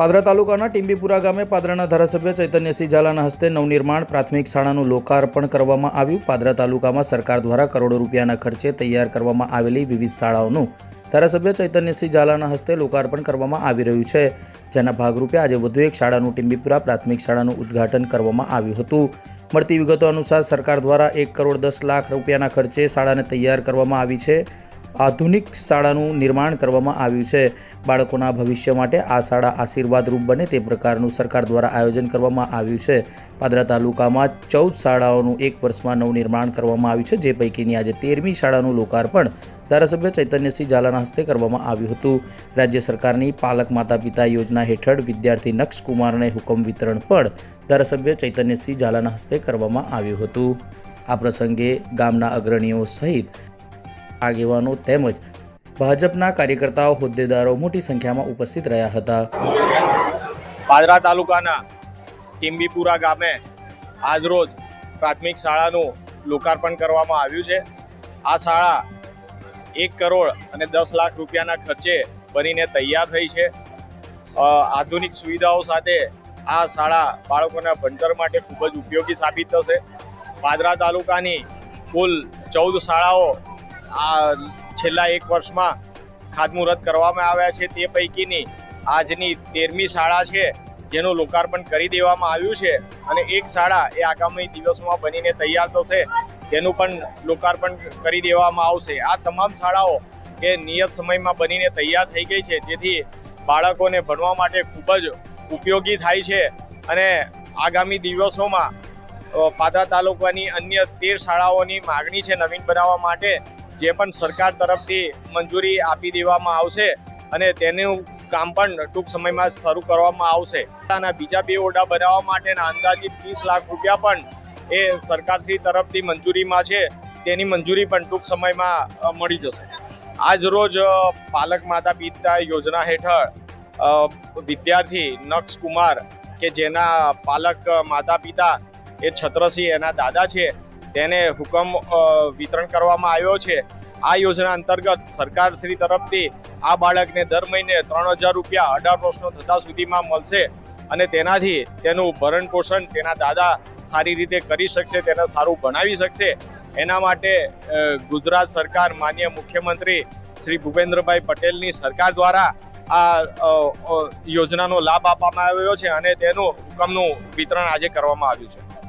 પાદરા તાલુકાના ટીમ્બીપુરા ગામે પાદરાના ધારાસભ્ય ચૈતન્યસિંહ ઝાલાના હસ્તે નવનિર્માણ પ્રાથમિક શાળાનું લોકાર્પણ કરવામાં આવ્યું. પાદરા તાલુકામાં સરકાર દ્વારા કરોડો રૂપિયાના ખર્ચે તૈયાર કરવામાં આવેલી વિવિધ શાળાઓનું ધારાસભ્ય ચૈતન્યસિંહ ઝાલાના હસ્તે લોકાર્પણ કરવામાં આવી રહ્યું છે. જેના ભાગરૂપે આજે વધુ એક શાળાનું ટીમ્બીપુરા પ્રાથમિક શાળાનું ઉદ્ઘાટન કરવામાં આવ્યું હતું. મળતી વિગતો અનુસાર સરકાર દ્વારા એક કરોડ દસ લાખ રૂપિયાના ખર્ચે શાળાને તૈયાર કરવામાં આવી છે. આધુનિક શાળાનું નિર્માણ કરવામાં આવ્યું છે. બાળકોના ભવિષ્ય માટે આ શાળા આશીર્વાદરૂપ બને તે પ્રકારનું સરકાર દ્વારા આયોજન કરવામાં આવ્યું છે. પાદરા તાલુકામાં ચૌદ શાળાઓનું એક વર્ષમાં નવનિર્માણ કરવામાં આવ્યું છે. જે પૈકીની આજે તેરમી શાળાનું લોકાર્પણ ધારાસભ્ય ચૈતન્યસિંહ ઝાલાના હસ્તે કરવામાં આવ્યું હતું. રાજ્ય સરકારની પાલક માતા પિતા યોજના હેઠળ વિદ્યાર્થી નક્ષ કુમારને હુકમ વિતરણ પણ ધારાસભ્ય ચૈતન્યસિંહ ઝાલાના હસ્તે કરવામાં આવ્યું હતું. આ પ્રસંગે ગામના અગ્રણીઓ સહિત આગેવાનો તેમજ ભાજપના કાર્યકર્તાઓ, હોદ્દેદારો મોટી સંખ્યામાં ઉપસ્થિત રહ્યા હતા. પાદરા તાલુકાના ટીમ્બીપુરા ગામે આજરોજ પ્રાથમિક શાળાનું લોકાર્પણ કરવામાં આવ્યું છે. આ શાળા એક કરોડ અને દસ લાખ રૂપિયાના ખર્ચે બનીને તૈયાર થઈ છે. આધુનિક સુવિધાઓ સાથે આ શાળા બાળકોના ભણતર માટે ખૂબ જ ઉપયોગી સાબિત થશે. પાદરા તાલુકાની કુલ ચૌદ શાળાઓ આ છેલ્લા એક વર્ષમાં ખાતમુહૂર્ત કરવામાં આવ્યા છે તે પૈકીની આજની તેરમી શાળા છે, જેનું લોકાર્પણ કરી દેવામાં આવ્યું છે અને એક શાળા એ આગામી દિવસોમાં બનીને તૈયાર થશે તેનું પણ લોકાર્પણ કરી દેવામાં આવશે. આ તમામ શાળાઓ એ નિયત સમયમાં બનીને તૈયાર થઈ ગઈ છે, જેથી બાળકોને ભણવા માટે ખૂબ જ ઉપયોગી થાય છે અને આગામી દિવસોમાં પાદરા તાલુકાની અન્ય તેર શાળાઓની માગણી છે નવીન બનાવવા માટે જે પણ સરકાર તરફથી મંજૂરી આપી દેવામાં આવશે અને તેનું કામ પણ ટૂંક સમયમાં શરૂ કરવામાં આવશે. અને બીજા બે ઓરડા બનાવવા માટેના અંદાજિત ત્રીસ લાખ રૂપિયા પણ એ સરકારશ્રી તરફથી મંજૂરીમાં છે. તેની મંજૂરી પણ ટૂંક સમયમાં મળી જશે. આજ રોજ પાલક માતા પિતા યોજના હેઠળ વિદ્યાર્થી નક્ષ કુમાર કે જેના પાલક માતા પિતા એ છત્રસિંહ એના દાદા છે તેને હુકમ વિતરણ કરવામાં આવ્યો છે. આ યોજના અંતર્ગત સરકાર શ્રી તરફથી આ બાળકને દર મહિને ત્રણ હજાર રૂપિયા અઢાર વર્ષનો થતા સુધીમાં મળશે અને તેનાથી તેનું ભરણ પોષણ તેના દાદા સારી રીતે કરી શકશે, તેને સારું ભણાવી શકશે. એના માટે ગુજરાત સરકાર, માન્ય મુખ્યમંત્રી શ્રી ભૂપેન્દ્રભાઈ પટેલની સરકાર દ્વારા આ યોજનાનો લાભ આપવામાં આવ્યો છે અને તેનું હુકમનું વિતરણ આજે કરવામાં આવ્યું છે.